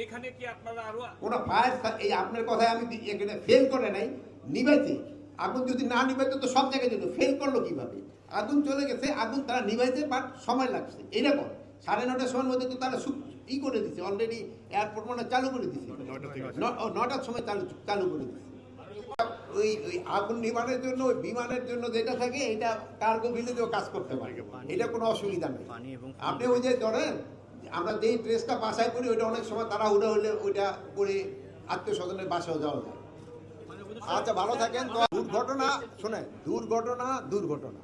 এখানে কি আপনারা আরও কোনো ফায়ার এই আপনার কথায় আমি এখানে ফেল করে নাই নিভাইছে আগুন যদি না নিভাইতে তো সব জায়গায় যেত ফেল করল কীভাবে? আগুন চলে গেছে আগুন তারা নিভাইছে বাট সময় লাগছে। এরকম সাড়ে নটার সময়ের মধ্যে তো তারা ই করে দিছে অলরেডি এয়ারপোর্ট মানে চালু করে দিছে। নটার সময় চালু চালু করে দিছে। ওই ওই আগুন নিবানের জন্য ওই বিমানের জন্য যেটা থাকে এটা কার্গো ভিলেজেও কাজ করতে পারে। এটা কোনো অসুবিধা নেই। আপনি ওই যে ধরেন আমরা যেই ড্রেসটা বাসায় করি ওইটা অনেক সময় তারা উড়ে হলে ওইটা করে আত্মীয় স্বজনের বাসাও যাওয়া যায়। আচ্ছা ভালো থাকেন। তো দুর্ঘটনা শোনেন দুর্ঘটনা দুর্ঘটনা।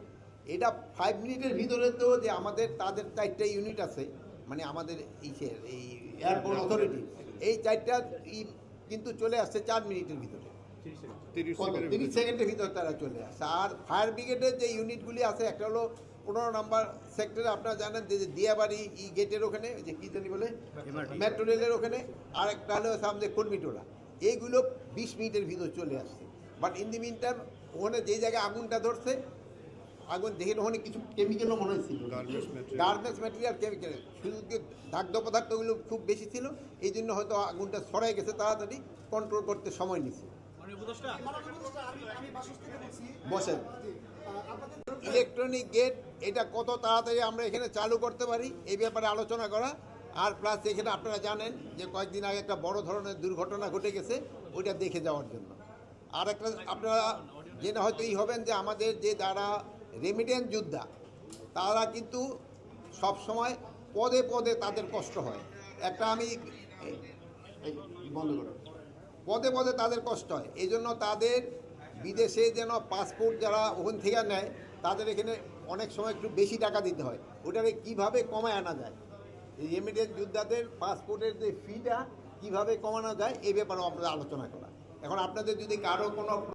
এটা ফাইভ মিনিটের ভিতরে তো যে আমাদের তাদের চারটা ইউনিট আছে মানে আমাদের ইসের এই এয়ারপোর্ট অথরিটি এই চারটা কিন্তু চলে আসছে চার মিনিটের ভিতরে? তিরিশ সেকেন্ডের ভিতরে। তারা চলে আসে আর ফায়ার ব্রিগেডের যে ইউনিটগুলি আছে একটা হলো পনেরো নাম্বার সেক্টরে আপনারা জানেন যে যে দিয়াবাড়ি ই গেটের ওখানে যে কী জানি বলে? মেট্রো রেলের ওখানে আর একটা হলো সামনে কর্মীটোলা। এইগুলো বিশ মিনিটের ভিতর চলে আসছে। But in the mean time ওখানে যেই জায়গায় আগুনটা ধরছে আগুন দেখে ওখানে কিছু কেমিক্যালও মনে হয়েছিল গার্মেন্টস ম্যাটেরিয়াল কেমিক্যাল শুধু যে দাগ্ধ পদার্থগুলো খুব বেশি ছিল এই জন্য হয়তো আগুনটা ছড়াই গেছে তাড়াতাড়ি কন্ট্রোল করতে সময় নিচ্ছে। মানে বসেন। ইলেকট্রনিক গেট, এটা কত তাড়াতাড়ি আমরা এখানে চালু করতে পারি, এই ব্যাপারে আলোচনা করা। আর প্লাস এখানে আপনারা জানেন যে কয়েকদিন আগে একটা বড় ধরনের দুর্ঘটনা ঘটে গেছে, ওইটা দেখে যাওয়ার জন্য। আর একটা আপনারা জেনে হয়তো এই হবেন যে আমাদের যে যারা রেমিডেন্স যোদ্ধা, তারা কিন্তু সব সময় পদে পদে তাদের কষ্ট হয়। একটা আমি বন্ধ করো। পদে পদে তাদের কষ্ট হয়। এই জন্য তাদের বিদেশে যেন পাসপোর্ট যারা ওখান থেকে নেয়, তাদের এখানে অনেক সময় একটু বেশি টাকা দিতে হয়। ওটাকে কীভাবে কমায় আনা যায়? এই রেমিডেন্স যোদ্ধাদের পাসপোর্টের যে ফিটা কীভাবে কমানো যায়, এ ব্যাপারে আপনাদের আলোচনা করা। এখন আপনাদের যদি কারও কোনো